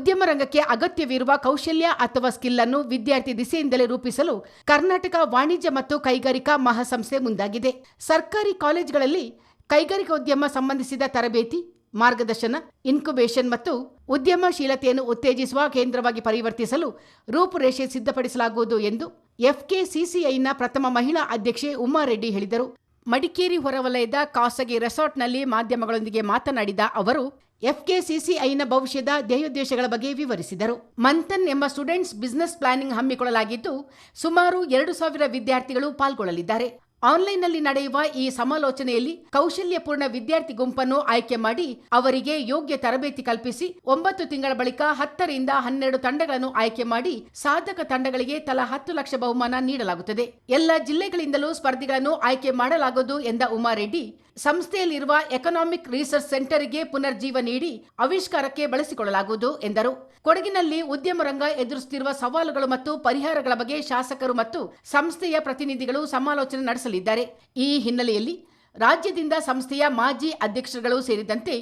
ಉದ್ಯಮ ರಂಗಕ್ಕೆ ಅಗತ್ಯವಿರುವ ಕೌಶಲ್ಯ ಅಥವಾ ಸ್ಕಿಲ್ ಅನ್ನು ವಿದ್ಯಾರ್ಥಿ ದಿಸೆಯಿಂದಲೇ ರೂಪಿಸಲು ಕರ್ನಾಟಕ ವಾಣಿಜ್ಯ ಮತ್ತು ಕೈಗಾರಿಕಾ ಮಹಾಸಂಸ್ಥೆ ಮುಂದಾಗಿದೆ. ಸರ್ಕಾರಿ ಕಾಲೇಜುಗಳಲ್ಲಿ ಕೈಗಾರಿಕೋದ್ಯಮ ಸಂಬಂಧಿಸಿದ ತರಬೇತಿ, ಮಾರ್ಗದರ್ಶನ ಇನ್ಕ್ಯುಬೇಷನ್ ಮತ್ತು ಉದ್ಯಮಶೀಲತೆಯನ್ನು ಉತ್ತೇಜಿಸುವ ಕೇಂದ್ರವಾಗಿ ಪರಿವರ್ತಿಸಲು ರೂಪುರೇಷೆ ಸಿದ್ಧಪಡಿಸಲಾಗುವುದು ಎಂದು ಎಫ್ಕೆಸಿಸಿಐನ ಪ್ರಥಮ ಮಹಿಳಾ ಅಧ್ಯಕ್ಷೆ ಉಮಾರೆಡ್ಡಿ ಹೇಳಿದರು. ಮಡಿಕೇರಿ ಹೊರವಲಯದ ಖಾಸಗಿ ರೆಸಾರ್ಟ್ನಲ್ಲಿ ಮಾಧ್ಯಮಗಳೊಂದಿಗೆ ಮಾತನಾಡಿದ ಅವರು ಎಫ್ಕೆಸಿಸಿಐನ ಭವಿಷ್ಯದ ಧ್ಯೇಯೋದ್ದೇಶಗಳ ಬಗ್ಗೆ ವಿವರಿಸಿದರು. ಮಂಥನ್ ಎಂಬ ಸ್ಟೂಡೆಂಟ್ಸ್ ಬಿಸಿನೆಸ್ ಪ್ಲಾನಿಂಗ್ ಹಮ್ಮಿಕೊಳ್ಳಲಾಗಿದ್ದು, ಸುಮಾರು ಎರಡು ಸಾವಿರ ವಿದ್ಯಾರ್ಥಿಗಳು ಪಾಲ್ಗೊಳ್ಳಲಿದ್ದಾರೆ. ಆನ್ಲೈನ್ನಲ್ಲಿ ನಡೆಯುವ ಈ ಸಮಾಲೋಚನೆಯಲ್ಲಿ ಕೌಶಲ್ಯಪೂರ್ಣ ವಿದ್ಯಾರ್ಥಿ ಗುಂಪನ್ನು ಆಯ್ಕೆ ಮಾಡಿ ಅವರಿಗೆ ಯೋಗ್ಯ ತರಬೇತಿ ಕಲ್ಪಿಸಿ ಒಂಬತ್ತು ತಿಂಗಳ ಬಳಿಕ ಹತ್ತರಿಂದ ಹನ್ನೆರಡು ತಂಡಗಳನ್ನು ಆಯ್ಕೆ ಮಾಡಿ ಸಾಧಕ ತಂಡಗಳಿಗೆ ತಲಾ ಹತ್ತು ಲಕ್ಷ ಬಹುಮಾನ ನೀಡಲಾಗುತ್ತದೆ. ಎಲ್ಲ ಜಿಲ್ಲೆಗಳಿಂದಲೂ ಸ್ಪರ್ಧಿಗಳನ್ನು ಆಯ್ಕೆ ಮಾಡಲಾಗುವುದು ಎಂದ ಉಮಾರೆಡ್ಡಿ ಸಂಸ್ಥೆಯಲ್ಲಿರುವ ಎಕನಾಮಿಕ್ ರಿಸರ್ಚ್ ಸೆಂಟರ್ಗೆ ಪುನರ್ಜೀವ ನೀಡಿ ಆವಿಷ್ಕಾರಕ್ಕೆ ಬಳಸಿಕೊಳ್ಳಲಾಗುವುದು, ಎಂದರು. ಕೊಡಗಿನಲ್ಲಿ ಉದ್ಯಮ ರಂಗ ಎದುರಿಸುತ್ತಿರುವ ಸವಾಲುಗಳು ಮತ್ತು ಪರಿಹಾರಗಳ ಬಗ್ಗೆ ಶಾಸಕರು ಮತ್ತು ಸಂಸ್ಥೆಯ ಪ್ರತಿನಿಧಿಗಳು ಸಮಾಲೋಚನೆ ನಡೆಸಲಿದ್ದಾರೆ. ಈ ಹಿನ್ನೆಲೆಯಲ್ಲಿ ರಾಜ್ಯದಿಂದ ಸಂಸ್ಥೆಯ ಮಾಜಿ ಅಧ್ಯಕ್ಷರುಗಳು ಸೇರಿದಂತೆ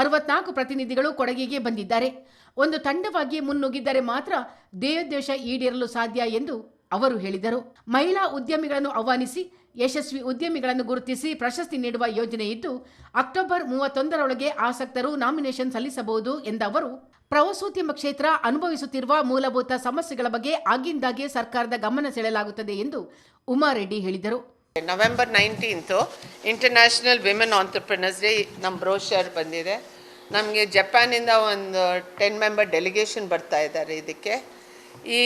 ಅರವತ್ನಾಲ್ಕು ಪ್ರತಿನಿಧಿಗಳು ಕೊಡಗಿಗೆ ಬಂದಿದ್ದಾರೆ. ಒಂದು ತಂಡವಾಗಿ ಮುನ್ನುಗ್ಗಿದ್ದರೆ ಮಾತ್ರ ಧ್ಯೇಯೋದ್ದೇಶ ಈಡೇರಲು ಸಾಧ್ಯ ಎಂದು ಅವರು ಹೇಳಿದರು. ಮಹಿಳಾ ಉದ್ಯಮಿಗಳನ್ನು ಆಹ್ವಾನಿಸಿ, ಯಶಸ್ವಿ ಉದ್ಯಮಿಗಳನ್ನು ಗುರುತಿಸಿ ಪ್ರಶಸ್ತಿ ನೀಡುವ ಯೋಜನೆ ಇದ್ದು, ಅಕ್ಟೋಬರ್ ಮೂವತ್ತೊಂದರೊಳಗೆ ಆಸಕ್ತರು ನಾಮಿನೇಷನ್ ಸಲ್ಲಿಸಬಹುದು ಎಂದ ಅವರು, ಪ್ರವಾಸೋದ್ಯಮ ಕ್ಷೇತ್ರ ಅನುಭವಿಸುತ್ತಿರುವ ಮೂಲಭೂತ ಸಮಸ್ಯೆಗಳ ಬಗ್ಗೆ ಆಗಿಂದಾಗೆ ಸರ್ಕಾರದ ಗಮನ ಸೆಳೆಯಲಾಗುತ್ತದೆ ಎಂದು ಉಮಾರೆಡ್ಡಿ ಹೇಳಿದರು. November nineteenth international women entrepreneurs day ನಮ್ಮ ಬ್ರೋಷರ್ ಬಂದಿದೆ. ನಮಗೆ ಜಪಾನಿಂದ ಒಂದು ಟೆನ್ ಮೆಂಬರ್ ಡೆಲಿಗೇಷನ್ ಬರ್ತಾ ಇದ್ದಾರೆ ಇದಕ್ಕೆ. ಈ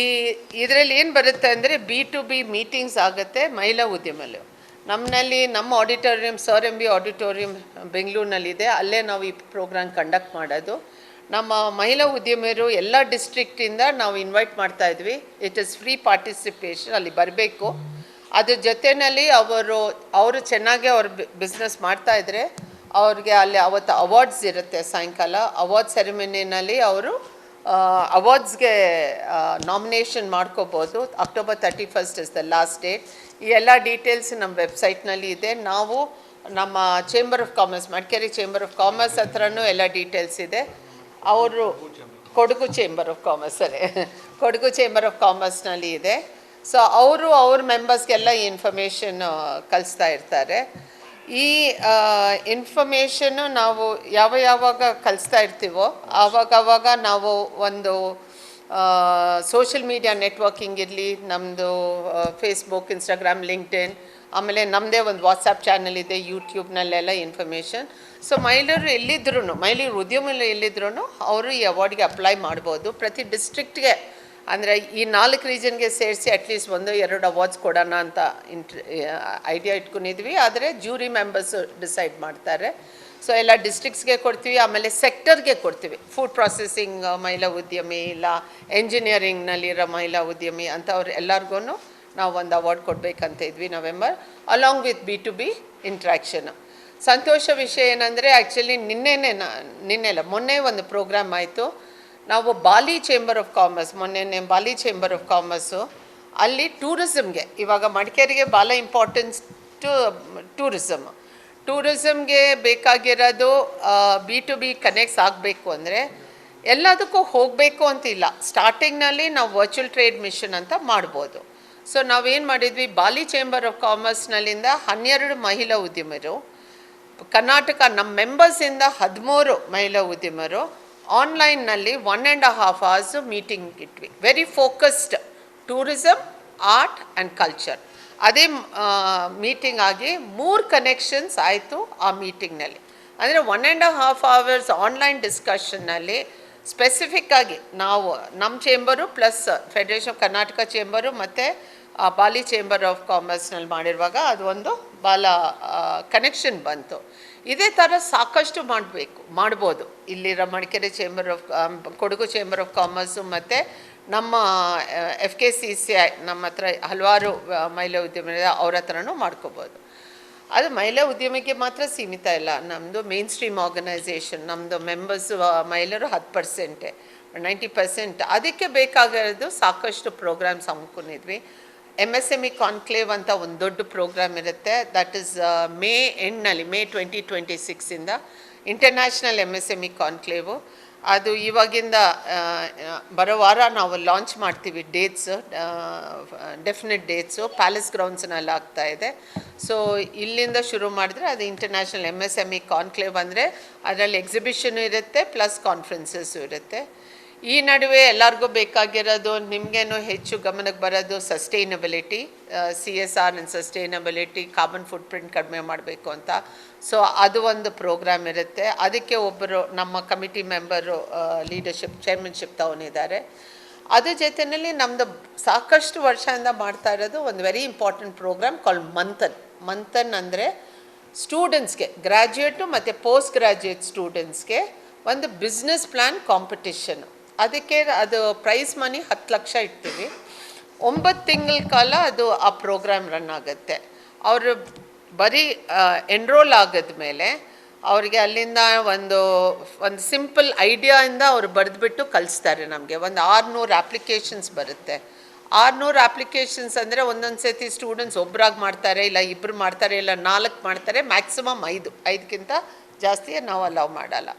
ಇದರಲ್ಲಿ ಏನು ಬರುತ್ತೆ ಅಂದರೆ ಬಿ ಟು ಬಿ ಮೀಟಿಂಗ್ಸ್ ಆಗುತ್ತೆ ಮಹಿಳಾ ಉದ್ಯಮಲ್ಲಿ. ನಮ್ಮಲ್ಲಿ ನಮ್ಮ auditorium sir M B auditorium ಬೆಂಗಳೂರಿನಲ್ಲಿದೆ. ಅಲ್ಲೇ ನಾವು ಈ ಪ್ರೋಗ್ರಾಮ್ ಕಂಡಕ್ಟ್ ಮಾಡೋದು. ನಮ್ಮ ಮಹಿಳಾ ಉದ್ಯಮಿಯರು ಎಲ್ಲ ಡಿಸ್ಟ್ರಿಕ್ಟಿಂದ ನಾವು ಇನ್ವೈಟ್ ಮಾಡ್ತಾ ಇದ್ವಿ. ಇಟ್ ಇಸ್ ಫ್ರೀ ಪಾರ್ಟಿಸಿಪೇಷನ್ ಅಲ್ಲಿ ಬರಬೇಕು. ಅದ್ರ ಜೊತೆಯಲ್ಲಿ ಅವರು ಅವರು ಚೆನ್ನಾಗಿ ಅವ್ರ ಬಿಸ್ನೆಸ್ ಮಾಡ್ತಾ ಇದ್ರೆ ಅವ್ರಿಗೆ ಅಲ್ಲಿ ಅವತ್ತು ಅವಾರ್ಡ್ಸ್ ಇರುತ್ತೆ ಸಾಯಂಕಾಲ. ಅವಾರ್ಡ್ ಸೆರೆಮನಿನಲ್ಲಿ ಅವರು ಅವಾರ್ಡ್ಸ್ಗೆ ನಾಮಿನೇಷನ್ ಮಾಡ್ಕೋಬೋದು. October thirty first is the last date ಈ ಎಲ್ಲ ಡೀಟೇಲ್ಸ್ ನಮ್ಮ ವೆಬ್ಸೈಟ್ನಲ್ಲಿ ಇದೆ. ನಾವು ನಮ್ಮ chamber of commerce Madikeri chamber of commerce ಹತ್ರನೂ ಎಲ್ಲ ಡೀಟೇಲ್ಸ್ ಇದೆ. ಅವರು ಕೊಡಗು ಚೇಂಬರ್ ಆಫ್ ಕಾಮರ್ಸ್ ಸರಿ ಕೊಡಗು ಚೇಂಬರ್ ಆಫ್ ಕಾಮರ್ಸ್ನಲ್ಲಿ ಇದೆ. ಸೊ ಅವರು, ಅವ್ರ ಮೆಂಬರ್ಸ್ಗೆಲ್ಲ ಈ ಇನ್ಫಾರ್ಮೇಷನ್ ಕಲಿಸ್ತಾ ಇರ್ತಾರೆ. ಈ ಇನ್ಫಾರ್ಮೇಷನ್ನು ನಾವು ಯಾವ ಯಾವಾಗ ಕಲಿಸ್ತಾ ಇರ್ತೀವೋ ಆವಾಗ ಆವಾಗ ನಾವು ಒಂದು ಸೋಷಿಯಲ್ ಮೀಡಿಯಾ ನೆಟ್ವರ್ಕಿಂಗ್ ಇರಲಿ ನಮ್ಮದು ಫೇಸ್ಬುಕ್ ಇನ್ಸ್ಟಾಗ್ರಾಮ್ ಲಿಂಕ್ಡ್ಇನ್ ಆಮೇಲೆ ನಮ್ಮದೇ ಒಂದು ವಾಟ್ಸಪ್ ಚಾನಲ್ ಇದೆ ಯೂಟ್ಯೂಬ್ನಲ್ಲೆಲ್ಲ ಇನ್ಫಾರ್ಮೇಷನ್ ಸೊ ಮಹಿಳೆಯರು ಎಲ್ಲಿದ್ರೂ ಮಹಿಳೆಯರು ಉದ್ಯಮ ಎಲ್ಲಿದ್ರೂ ಅವರು ಈ ಅವಾರ್ಡ್ಗೆ ಅಪ್ಲೈ ಮಾಡ್ಬೋದು. ಪ್ರತಿ ಡಿಸ್ಟ್ರಿಕ್ಟ್ಗೆ ಅಂದರೆ ಈ ನಾಲ್ಕು ರೀಜನ್ಗೆ ಸೇರಿಸಿ ಅಟ್ಲೀಸ್ಟ್ ಒಂದು, ಎರಡು ಅವಾರ್ಡ್ಸ್ ಕೊಡೋಣ ಅಂತ ಇಂಟ್ರ್ ಐಡಿಯಾ ಇಟ್ಕೊಂಡಿದ್ವಿ. ಆದರೆ ಜ್ಯೂರಿ ಮೆಂಬರ್ಸ್ ಡಿಸೈಡ್ ಮಾಡ್ತಾರೆ. ಸೊ ಎಲ್ಲ ಡಿಸ್ಟ್ರಿಕ್ಸ್ಗೆ ಕೊಡ್ತೀವಿ, ಆಮೇಲೆ ಸೆಕ್ಟರ್ಗೆ ಕೊಡ್ತೀವಿ. ಫುಡ್ ಪ್ರಾಸೆಸಿಂಗ್ ಮಹಿಳಾ ಉದ್ಯಮಿ ಇಲ್ಲ ಎಂಜಿನಿಯರಿಂಗ್ನಲ್ಲಿರೋ ಮಹಿಳಾ ಉದ್ಯಮಿ ಅಂಥವ್ರು ಎಲ್ಲರಿಗೂ ನಾವು ಒಂದು ಅವಾರ್ಡ್ ಕೊಡಬೇಕಂತ ಇದ್ವಿ November along with B to B interaction ಸಂತೋಷ ವಿಷಯ ಏನಂದರೆ ಆ್ಯಕ್ಚುಲಿ ನಿನ್ನೆನೇ ನಾ, ನಿನ್ನೆಲ್ಲ, ಮೊನ್ನೆ ಒಂದು ಪ್ರೋಗ್ರಾಮ್ ಆಯಿತು. ನಾವು ಬಾಲಿ ಚೇಂಬರ್ ಆಫ್ ಕಾಮರ್ಸ್ ಮೊನ್ನೆ ಬಾಲಿ ಚೇಂಬರ್ ಆಫ್ ಕಾಮರ್ಸು ಅಲ್ಲಿ ಟೂರಿಸಮ್ಗೆ ಇವಾಗ ಮಡಿಕೇರಿಗೆ ಭಾಳ ಇಂಪಾರ್ಟೆನ್ಸ್ ಟು ಟೂರಿಸಮ್ ಟೂರಿಸಮ್ಗೆ ಬೇಕಾಗಿರೋದು ಬಿ ಟು ಬಿ ಕನೆಕ್ಟ್ಸ್ ಆಗಬೇಕು ಅಂದರೆ ಎಲ್ಲದಕ್ಕೂ ಹೋಗಬೇಕು ಅಂತಿಲ್ಲ. ಸ್ಟಾರ್ಟಿಂಗ್ನಲ್ಲಿ ನಾವು ವರ್ಚುವಲ್ ಟ್ರೇಡ್ ಮಿಷನ್ ಅಂತ ಮಾಡ್ಬೋದು. ಸೊ ನಾವೇನು ಮಾಡಿದ್ವಿ? ಬಾಲಿ ಚೇಂಬರ್ ಆಫ್ ಕಾಮರ್ಸ್ನಲ್ಲಿಂದ ಹನ್ನೆರಡು ಮಹಿಳಾ ಉದ್ಯಮರು, ಕರ್ನಾಟಕ ನಮ್ಮ ಮೆಂಬರ್ಸಿಂದ ಹದಿಮೂರು ಮಹಿಳಾ ಉದ್ಯಮರು ಆನ್ಲೈನ್ನಲ್ಲಿ one and half hours meeting ಇಟ್ವಿ. Very focused tourism art and culture ಅದೇ ಮೀಟಿಂಗ್ ಆಗಿ ಮೂರು ಕನೆಕ್ಷನ್ಸ್ ಆಯಿತು ಆ ಮೀಟಿಂಗ್ನಲ್ಲಿ ಅಂದರೆ one and half hours online ಡಿಸ್ಕಷನ್ನಲ್ಲಿ specific ಆಗಿ ನಾವು ನಮ್ಮ chamber plus federation of Karnataka chamber ಮತ್ತು ಬಾಲಿ ಚೇಂಬರ್ ಆಫ್ ಕಾಮರ್ಸ್ನಲ್ಲಿ ಮಾಡಿರುವಾಗ ಅದು ಒಂದು ಭಾಳ ಕನೆಕ್ಷನ್ ಬಂತು. ಇದೇ ಥರ ಸಾಕಷ್ಟು ಮಾಡಬೇಕು, ಮಾಡ್ಬೋದು. ಇಲ್ಲಿರೋ Madikeri chamber of Kodagu chamber of commerce ಮತ್ತು ನಮ್ಮ F K C C I ನಮ್ಮ ಹತ್ರ ಹಲವಾರು ಮಹಿಳಾ ಉದ್ಯಮ ಅವ್ರ ಹತ್ರನೂ ಮಾಡ್ಕೋಬೋದು. ಅದು ಮಹಿಳಾ ಉದ್ಯಮಕ್ಕೆ ಮಾತ್ರ ಸೀಮಿತ ಇಲ್ಲ. ನಮ್ಮದು ಮೇನ್ ಸ್ಟ್ರೀಮ್ ಆರ್ಗನೈಸೇಷನ್ ನಮ್ಮದು ಮೆಂಬರ್ಸ್ ಮಹಿಳೆಯರು ಹತ್ತು ಪರ್ಸೆಂಟೆ ನೈಂಟಿ ಪರ್ಸೆಂಟ್ ಅದಕ್ಕೆ ಬೇಕಾಗಿರೋದು ಸಾಕಷ್ಟು programmes ಹಮ್ಮಿಕೊಂಡಿದ್ವಿ M S M E conclave ಅಂತ ಒಂದು ದೊಡ್ಡ ಪ್ರೋಗ್ರಾಮ್ ಇರುತ್ತೆ. ದಟ್ ಇಸ್ ಮೇ ಎಂಡ್ನಲ್ಲಿ May twenty twenty ಸಿಕ್ಸಿಂದ international M S M E conclave ಅದು ಇವಾಗಿಂದ ಆ, ಆ, ಬರೋ ವಾರ ನಾವು ಲಾಂಚ್ ಮಾಡ್ತೀವಿ ಡೇಟ್ಸ್ ಡೆಫಿನೆಟ್ ಡೇಟ್ಸು ಪ್ಯಾಲೇಸ್ ಗ್ರೌಂಡ್ಸ್ನಲ್ಲಿ ಆಗ್ತಾ ಇದೆ. ಸೊ ಇಲ್ಲಿಂದ ಶುರು ಮಾಡಿದ್ರೆ ಅದು international M S M E conclave ಅಂದರೆ ಅದರಲ್ಲಿ ಎಕ್ಸಿಬಿಷನ್ ಇರುತ್ತೆ ಪ್ಲಸ್ ಕಾನ್ಫರೆನ್ಸಸ್ಸು ಇರುತ್ತೆ. ಈ ನಡುವೆ ಎಲ್ಲರಿಗೂ ಬೇಕಾಗಿರೋದು, ನಿಮಗೇನು ಹೆಚ್ಚು ಗಮನಕ್ಕೆ ಬರೋದು sustainability C S R and sustainability carbon footprint ಕಡಿಮೆ ಮಾಡಬೇಕು ಅಂತ. ಸೊ ಅದು ಒಂದು ಪ್ರೋಗ್ರಾಮ್ ಇರುತ್ತೆ. ಅದಕ್ಕೆ ಒಬ್ಬರು ನಮ್ಮ ಕಮಿಟಿ ಮೆಂಬರು ಲೀಡರ್ಶಿಪ್ ಚೇರ್ಮನ್ಶಿಪ್ ತಗೊಂಡಿದ್ದಾರೆ. ಅದ್ರ ಜೊತೆಯಲ್ಲಿ ನಮ್ಮದು ಸಾಕಷ್ಟು ವರ್ಷದಿಂದ ಮಾಡ್ತಾ ಇರೋದು ಒಂದು very important programme call Manthan. Manthan ಅಂದರೆ ಸ್ಟೂಡೆಂಟ್ಸ್ಗೆ ಗ್ರ್ಯಾಜುಯೇಟು ಮತ್ತು ಪೋಸ್ಟ್ ಗ್ರ್ಯಾಜುಯೇಟ್ ಸ್ಟೂಡೆಂಟ್ಸ್ಗೆ ಒಂದು ಬಿಸ್ನೆಸ್ ಪ್ಲ್ಯಾನ್ ಕಾಂಪಿಟಿಷನ್ ಅದಕ್ಕೆ ಅದು ಪ್ರೈಸ್ ಮನಿ ಹತ್ತು ಲಕ್ಷ ಇಡ್ತೀವಿ. ಒಂಬತ್ತು ತಿಂಗಳ ಕಾಲ ಅದು ಆ ಪ್ರೋಗ್ರಾಮ್ ರನ್ ಆಗುತ್ತೆ. ಅವರು ಬರೀ ಎನ್ರೋಲ್ ಆಗಿದ್ಮೇಲೆ ಅವ್ರಿಗೆ ಅಲ್ಲಿಂದ ಒಂದು ಒಂದು ಸಿಂಪಲ್ ಐಡಿಯಾಯಿಂದ ಅವರು ಬರೆದ್ಬಿಟ್ಟು ಕಲಿಸ್ತಾರೆ ನಮಗೆ. ಒಂದು ಆರುನೂರು ಅಪ್ಲಿಕೇಶನ್ಸ್ ಬರುತ್ತೆ. ಆರುನೂರು ಅಪ್ಲಿಕೇಶನ್ಸ್ ಅಂದರೆ ಒಂದೊಂದು ಸತಿ ಸ್ಟೂಡೆಂಟ್ಸ್ ಒಬ್ಬರಾಗಿ ಮಾಡ್ತಾರೆ, ಇಲ್ಲ ಇಬ್ಬರು ಮಾಡ್ತಾರೆ, ಇಲ್ಲ ನಾಲ್ಕು ಮಾಡ್ತಾರೆ ಮ್ಯಾಕ್ಸಿಮಮ್ ಐದು ಐದಕ್ಕಿಂತ ಜಾಸ್ತಿ ನಾವು ಅಲೌ ಮಾಡಲ್ಲ.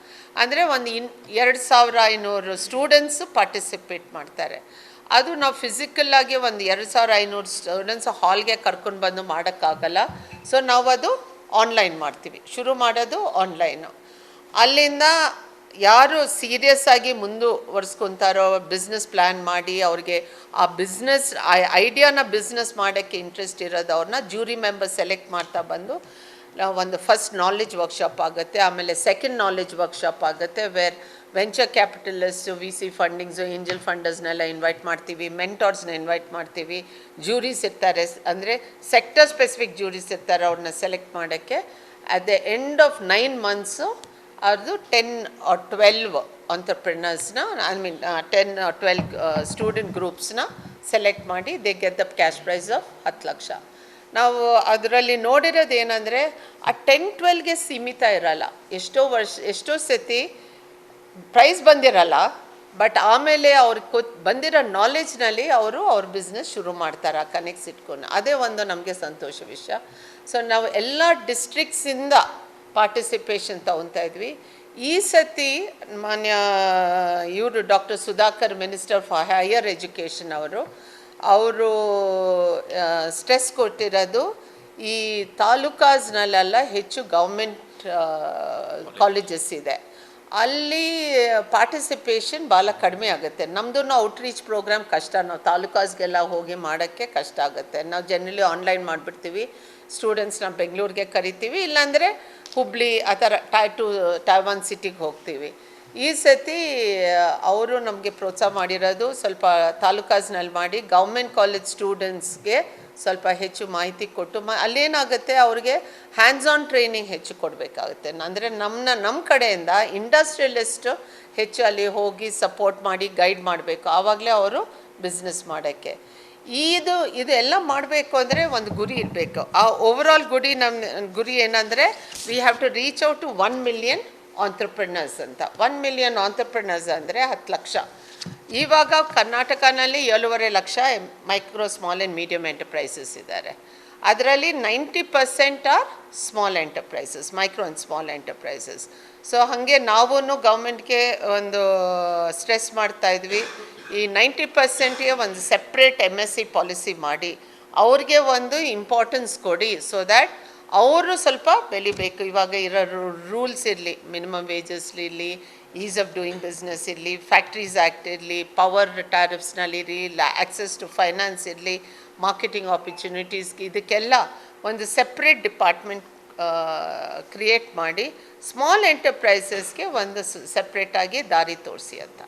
ಅಂದರೆ ಒಂದು ಇನ್, ಎರಡು ಸಾವಿರ ಐನೂರು ಸ್ಟೂಡೆಂಟ್ಸು ಪಾರ್ಟಿಸಿಪೇಟ್ ಮಾಡ್ತಾರೆ. ಅದು ನಾವು ಫಿಸಿಕಲ್ಲಾಗಿ ಒಂದು ಎರಡು ಸಾವಿರ ಐನೂರು ಸ್ಟೂಡೆಂಟ್ಸ್ ಹಾಲ್ಗೆ ಕರ್ಕೊಂಡು ಬಂದು ಮಾಡೋಕ್ಕಾಗಲ್ಲ. ಸೊ ನಾವು ಅದು ಆನ್ಲೈನ್ ಮಾಡ್ತೀವಿ. ಶುರು ಮಾಡೋದು ಆನ್ಲೈನು ಅಲ್ಲಿಂದ ಯಾರು ಸೀರಿಯಸ್ ಆಗಿ ಮುಂದುವರ್ಸ್ಕೊತಾರೋ ಬಿಸ್ನೆಸ್ ಪ್ಲ್ಯಾನ್ ಮಾಡಿ ಅವ್ರಿಗೆ ಆ ಬಿಸ್ನೆಸ್ ಐಡಿಯಾನ ಬಿಸ್ನೆಸ್ ಮಾಡೋಕ್ಕೆ ಇಂಟ್ರೆಸ್ಟ್ ಇರೋದು ಅವ್ರನ್ನ ಜೂರಿ ಮೆಂಬರ್ ಸೆಲೆಕ್ಟ್ ಮಾಡ್ತಾ ಬಂದು ಒಂದು ಫಸ್ಟ್ ನಾಲೆಜ್ ವರ್ಕ್ಶಾಪ್ ಆಗುತ್ತೆ, ಆಮೇಲೆ ಸೆಕೆಂಡ್ ನಾಲೆಜ್ ವರ್ಕ್ಶಾಪ್ ಆಗುತ್ತೆ where venture capitalist V C fundings angel ಫಂಡರ್ಸ್ನೆಲ್ಲ invite ಮಾಡ್ತೀವಿ ಮೆಂಟರ್ಸ್ನ ಇನ್ವೈಟ್ ಮಾಡ್ತೀವಿ ಜ್ಯೂರೀಸ್ ಇರ್ತಾರೆ. ಅಂದರೆ ಸೆಕ್ಟರ್ ಸ್ಪೆಸಿಫಿಕ್ ಜ್ಯೂರೀಸ್ ಇರ್ತಾರೆ ಅವ್ರನ್ನ ಸೆಲೆಕ್ಟ್ ಮಾಡೋಕ್ಕೆ. At the end of nine months ಅವ್ರದ್ದು ten twelve ಆಂಟರ್ಪ್ರಿನರ್ಸ್ನ I mean ten twelve student ಗ್ರೂಪ್ಸ್ನ select ಮಾಡಿ they get the cash prize of ಹತ್ತು ಲಕ್ಷ. ನಾವು ಅದರಲ್ಲಿ ನೋಡಿರೋದು ಏನಂದರೆ ಆ ಟೆನ್ ಟ್ವೆಲ್ಗೆ ಸೀಮಿತ ಇರಲ್ಲ. ಎಷ್ಟೋ ವರ್ಷ, ಎಷ್ಟೋ ಸತಿ ಪ್ರೈಸ್ ಬಂದಿರಲ್ಲ ಬಟ್ ಆಮೇಲೆ ಅವ್ರಿಗೆ ಕೊತ್, ಬಂದಿರೋ ನಾಲೆಜ್ನಲ್ಲಿ ಅವರು ಅವ್ರ ಬಿಸ್ನೆಸ್ ಶುರು ಮಾಡ್ತಾರೆ ಆ ಕನೆಕ್ಟ್ಸ್ ಇಟ್ಕೊಂಡು ಅದೇ ಒಂದು ನಮಗೆ ಸಂತೋಷ ವಿಷಯ. ಸೊ ನಾವು ಎಲ್ಲ ಡಿಸ್ಟ್ರಿಕ್ಟ್ಸಿಂದ ಪಾರ್ಟಿಸಿಪೇಷನ್ ತಗೊತಾ ಇದ್ವಿ. ಈ ಸತಿ ಮಾನ್ಯ, ಇವರು doctor Sudhakar minister for higher education ಅವರು ಅವರು ಸ್ಟ್ರೆಸ್ ಕೊಟ್ಟಿರೋದು ಈ ತಾಲೂಕಾಸ್ನಲ್ಲೆಲ್ಲ ಹೆಚ್ಚು ಗೌರ್ಮೆಂಟ್ ಕಾಲೇಜಸ್ ಇದೆ. ಅಲ್ಲಿ ಪಾರ್ಟಿಸಿಪೇಷನ್ ಭಾಳ ಕಡಿಮೆ ಆಗುತ್ತೆ. ನಮ್ಮದು ಔಟ್ರೀಚ್ ಪ್ರೋಗ್ರಾಮ್ ಕಷ್ಟ. ನಾವು ತಾಲೂಕಾಸ್ಗೆಲ್ಲ ಹೋಗಿ ಮಾಡೋಕ್ಕೆ ಕಷ್ಟ ಆಗುತ್ತೆ. ನಾವು ಜನರಲಿ ಆನ್ಲೈನ್ ಮಾಡಿಬಿಡ್ತೀವಿ. ಸ್ಟೂಡೆಂಟ್ಸ್ನ ಬೆಂಗಳೂರಿಗೆ ಕರಿತೀವಿ. ಇಲ್ಲಾಂದರೆ ಹುಬ್ಳಿ ಆ ಥರ ಟೈ ಟು ಟೈ ಒನ್ ಸಿಟಿಗೆ ಹೋಗ್ತೀವಿ. ಈ ಸತಿ ಅವರು ನಮಗೆ ಪ್ರೋತ್ಸಾಹ ಮಾಡಿರೋದು ಸ್ವಲ್ಪ ತಾಲೂಕಾಸ್ನಲ್ಲಿ ಮಾಡಿ, ಗೌರ್ಮೆಂಟ್ ಕಾಲೇಜ್ ಸ್ಟೂಡೆಂಟ್ಸ್ಗೆ ಸ್ವಲ್ಪ ಹೆಚ್ಚು ಮಾಹಿತಿ ಕೊಟ್ಟು, ಮ, ಅಲ್ಲೇನಾಗುತ್ತೆ, ಅವ್ರಿಗೆ ಹ್ಯಾಂಡ್ಸ್ ಆನ್ ಟ್ರೈನಿಂಗ್ ಹೆಚ್ಚು ಕೊಡಬೇಕಾಗುತ್ತೆ. ಅಂದರೆ ನಮ್ಮನ್ನ ನಮ್ಮ ಕಡೆಯಿಂದ ಇಂಡಸ್ಟ್ರಿಯಲಿಸ್ಟ್ ಹೆಚ್ಚು ಅಲ್ಲಿ ಹೋಗಿ ಸಪೋರ್ಟ್ ಮಾಡಿ ಗೈಡ್ ಮಾಡಬೇಕು. ಆವಾಗಲೇ ಅವರು ಬಿಸ್ನೆಸ್ ಮಾಡೋಕ್ಕೆ. ಇದು, ಇದೆಲ್ಲ ಮಾಡಬೇಕು ಅಂದರೆ ಒಂದು ಗುರಿ ಇರಬೇಕು. ಆ ಓವರಾಲ್ ಗುರಿ ನಮ್ಮ ಗುರಿ ಏನಂದರೆ we have to reach out to one million entrepreneurs ಅಂತ. ಒನ್ ಮಿಲಿಯನ್ ಆಂಟ್ರಪ್ರಿನರ್ಸ್ ಅಂದರೆ ಹತ್ತು ಲಕ್ಷ. ಇವಾಗ ಕರ್ನಾಟಕನಲ್ಲಿ ಏಳುವರೆ lakh micro small and medium enterprises ಇದ್ದಾರೆ. ಅದರಲ್ಲಿ ninety percent are small enterprises micro and small enterprises so ಹಾಗೆ ನಾವೂ ಗೌರ್ಮೆಂಟ್ಗೆ ಒಂದು ಸ್ಟ್ರೆಸ್ ಮಾಡ್ತಾ ಇದ್ವಿ. ಈ ನೈಂಟಿ ಪರ್ಸೆಂಟ್ಗೆ ಒಂದು separate M S C policy ಮಾಡಿ, ಅವ್ರಿಗೆ ಒಂದು ಇಂಪಾರ್ಟೆನ್ಸ್ ಕೊಡಿ ಸೊ ದ್ಯಾಟ್ ಅವರು ಸ್ವಲ್ಪ ಬೆಳಿಬೇಕು ಇವಾಗ ಇರೋ ರೂಲ್ಸ್ ಇರಲಿ, ಮಿನಿಮಮ್ ವೇಜಸ್ ಇರಲಿ ಈಸ್ ಆಫ್ ಡೂಯಿಂಗ್ ಬಿಸ್ನೆಸ್ ಇರಲಿ ಫ್ಯಾಕ್ಟ್ರೀಸ್ ಆ್ಯಕ್ಟ್ ಇರಲಿ ಪವರ್ ಟ್ಯಾರಿಫ್ಸ್ನಲ್ಲಿ ಇರಲಿ ಇಲ್ಲ ಆ್ಯಕ್ಸಸ್ ಟು ಫೈನಾನ್ಸ್ ಇರಲಿ ಮಾರ್ಕೆಟಿಂಗ್ ಆಪರ್ಚುನಿಟೀಸ್ ಇದಕ್ಕೆಲ್ಲ ಒಂದು ಸೆಪ್ರೇಟ್ ಡಿಪಾರ್ಟ್ಮೆಂಟ್ ಕ್ರಿಯೇಟ್ ಮಾಡಿ ಸ್ಮಾಲ್ ಎಂಟರ್ಪ್ರೈಸಸ್ಗೆ ಒಂದು ಸೆಪ್ರೇಟಾಗಿ ದಾರಿ ತೋರಿಸಿ ಅಂತ.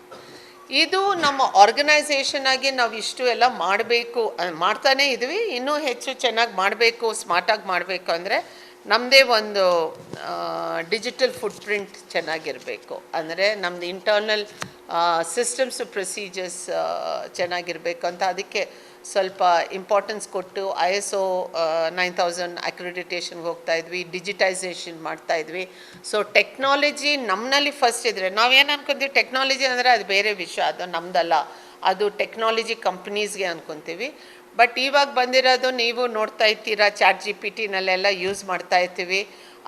ಇದು ನಮ್ಮ ಆರ್ಗನೈಸೇಷನ್ ಆಗಿ ನಾವು ಇಷ್ಟು ಎಲ್ಲ ಮಾಡಬೇಕು ಮಾಡ್ತಾನೇ ಇದ್ವಿ. ಇನ್ನೂ ಹೆಚ್ಚು ಚೆನ್ನಾಗಿ ಮಾಡಬೇಕು ಸ್ಮಾರ್ಟಾಗಿ ಮಾಡಬೇಕು ಅಂದರೆ ನಮ್ಮದೇ ಒಂದು ಡಿಜಿಟಲ್ ಫುಟ್ ಪ್ರಿಂಟ್ ಚೆನ್ನಾಗಿರಬೇಕು. ಅಂದರೆ ನಮ್ಮದು ಇಂಟರ್ನಲ್ ಸಿಸ್ಟಮ್ಸ್ ಪ್ರೊಸೀಜರ್ಸ್ ಚೆನ್ನಾಗಿರಬೇಕು ಅಂತ ಅದಕ್ಕೆ ಸ್ವಲ್ಪ ಇಂಪಾರ್ಟೆನ್ಸ್ ಕೊಟ್ಟು I S O nine thousand ಅಕ್ರಿಡಿಟೇಷನ್ಗೆ ಹೋಗ್ತಾ ಇದ್ವಿ ಡಿಜಿಟೈಸೇಷನ್ ಮಾಡ್ತಾ ಇದ್ವಿ. ಸೊ ಟೆಕ್ನಾಲಜಿ ನಮ್ಮಲ್ಲಿ ಫಸ್ಟ್ ಇದ್ದರೆ ನಾವೇನು ಅನ್ಕೊಂತೀವಿ? ಟೆಕ್ನಾಲಜಿ ಅಂದರೆ ಅದು ಬೇರೆ ವಿಷಯ, ಅದು ನಮ್ಮದಲ್ಲ ಅದು ಟೆಕ್ನಾಲಜಿ ಕಂಪ್ನೀಸ್ಗೆ ಅನ್ಕೊತೀವಿ. ಬಟ್ ಇವಾಗ ಬಂದಿರೋದು ನೀವು ನೋಡ್ತಾ ಇರ್ತೀರಾ, ಚಾಟ್ ಜಿ ಪಿ ಟಿನಲ್ಲೆಲ್ಲ ಯೂಸ್ ಮಾಡ್ತಾ ಇರ್ತೀವಿ.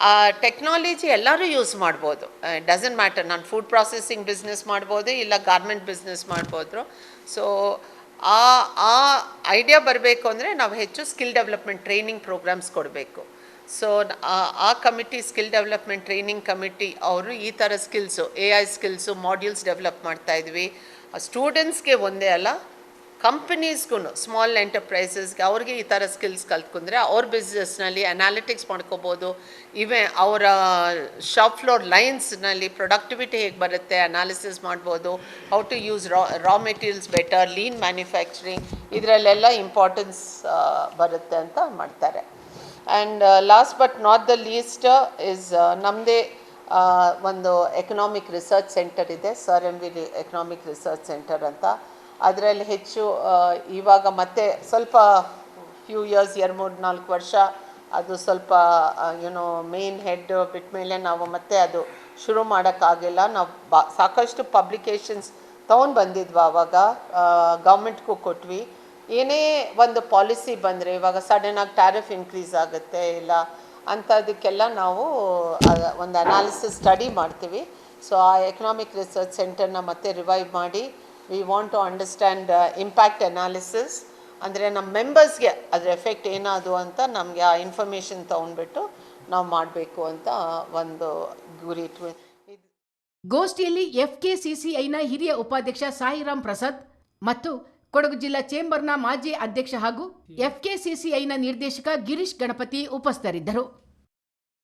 ಆ ಟೆಕ್ನಾಲಜಿ ಎಲ್ಲರೂ ಯೂಸ್ ಮಾಡ್ಬೋದು. ಡಸಂಟ್ ಮ್ಯಾಟರ್ ನಾನು ಫುಡ್ ಪ್ರಾಸೆಸಿಂಗ್ ಬಿಸ್ನೆಸ್ ಮಾಡ್ಬೋದು, ಇಲ್ಲ ಗಾರ್ಮೆಂಟ್ ಬಿಸ್ನೆಸ್ ಮಾಡ್ಬೋದು ಸೊ ಆ ಆ ಐಡಿಯಾ ಬರಬೇಕು ಅಂದರೆ ನಾವು ಹೆಚ್ಚು ಸ್ಕಿಲ್ ಡೆವಲಪ್ಮೆಂಟ್ ಟ್ರೈನಿಂಗ್ ಪ್ರೋಗ್ರಾಮ್ಸ್ ಕೊಡಬೇಕು. ಸೊ ಆ committee skill development training committee ಅವರು ಈ ಥರ skills A I skills modules develop ಮಾಡ್ತಾ ಇದ್ವಿ. ಸ್ಟೂಡೆಂಟ್ಸ್ಗೆ ಒಂದೇ ಅಲ್ಲ ಕಂಪನೀಸ್ಗೂ ಸ್ಮಾಲ್ ಎಂಟರ್ಪ್ರೈಸಸ್ಗೆ ಅವ್ರಿಗೆ ಈ ಥರ ಸ್ಕಿಲ್ಸ್ ಕಲ್ತ್ಕೊಂಡ್ರೆ ಅವ್ರ ಬಿಸ್ನೆಸ್ನಲ್ಲಿ ಅನಾಲಿಟಿಕ್ಸ್ ಮಾಡ್ಕೋಬೋದು. ಇವೆ ಅವರ ಶಾಪ್ ಫ್ಲೋರ್ ಲೈನ್ಸ್ನಲ್ಲಿ ಪ್ರೊಡಕ್ಟಿವಿಟಿ ಹೇಗೆ ಬರುತ್ತೆ ಅನಾಲಿಸಿಸ್ ಮಾಡ್ಬೋದು. How to use raw raw materials better lean manufacturing ಇದರಲ್ಲೆಲ್ಲ ಇಂಪಾರ್ಟೆನ್ಸ್ ಬರುತ್ತೆ ಅಂತ ಮಾಡ್ತಾರೆ. And last but not the least is ನಮ್ಮದೇ ಒಂದು ಎಕನಾಮಿಕ್ ರಿಸರ್ಚ್ ಸೆಂಟರ್ ಇದೆ. Sir M V economic research centre ಅಂತ. ಅದರಲ್ಲಿ ಹೆಚ್ಚು ಇವಾಗ ಮತ್ತೆ ಸ್ವಲ್ಪ ಫ್ಯೂ ಇಯರ್ಸ್ ಎರಡು, ಮೂರು, ನಾಲ್ಕು ವರ್ಷ ಅದು ಸ್ವಲ್ಪ ಏನೋ ಮೇನ್ ಹೆಡ್ ಬಿಟ್ಮೇಲೆ ನಾವು ಮತ್ತೆ ಅದು ಶುರು ಮಾಡೋಕ್ಕಾಗಿಲ್ಲ. ನಾವು ಬಾ, ಸಾಕಷ್ಟು ಪಬ್ಲಿಕೇಶನ್ಸ್ ತೊಗೊಂಡು ಬಂದಿದ್ವು ಆವಾಗ ಗೌರ್ಮೆಂಟ್ಗೂ ಕೊಟ್ವಿ. ಏನೇ ಒಂದು ಪಾಲಿಸಿ ಬಂದರೆ, ಇವಾಗ ಸಡನ್ನಾಗಿ ಟ್ಯಾರಿಫ್ ಇನ್ಕ್ರೀಸ್ ಆಗುತ್ತೆ ಇಲ್ಲ ಅಂಥದಕ್ಕೆಲ್ಲ ನಾವು ಒಂದು ಅನಾಲಿಸಿಸ್ ಸ್ಟಡಿ ಮಾಡ್ತೀವಿ. ಸೊ ಆ ಎಕನಾಮಿಕ್ ರಿಸರ್ಚ್ ಸೆಂಟರ್ನ ಮತ್ತೆ ರಿವೈವ್ ಮಾಡಿ we want to understand impact analysis ಅಂದರೆ ನಮ್ಮ ಮೆಂಬರ್ಸ್ಗೆ ಅದರ ಎಫೆಕ್ಟ್ ಏನಾದು ಅಂತ ನಮಗೆ ಆ ಇನ್ಫಾರ್ಮೇಷನ್ ತೊಗೊಂಡ್ಬಿಟ್ಟು ನಾವು ಮಾಡಬೇಕು ಅಂತ ಒಂದು ಗುರಿ ಇಟ್ವಿ ಗೋಷ್ಠಿಯಲ್ಲಿ ಎಫ್ಕೆಸಿಸಿಐನ ಹಿರಿಯ ಉಪಾಧ್ಯಕ್ಷ ಸಾಯಿರಾಮ್ ಪ್ರಸಾದ್ ಮತ್ತು ಕೊಡಗು ಜಿಲ್ಲಾ ಚೇಂಬರ್ನ ಮಾಜಿ ಅಧ್ಯಕ್ಷ ಹಾಗೂ ಎಫ್ಕೆಸಿಸಿಐನ ನಿರ್ದೇಶಕ ಗಿರೀಶ್ ಗಣಪತಿ ಉಪಸ್ಥಿತರಿದ್ದರು.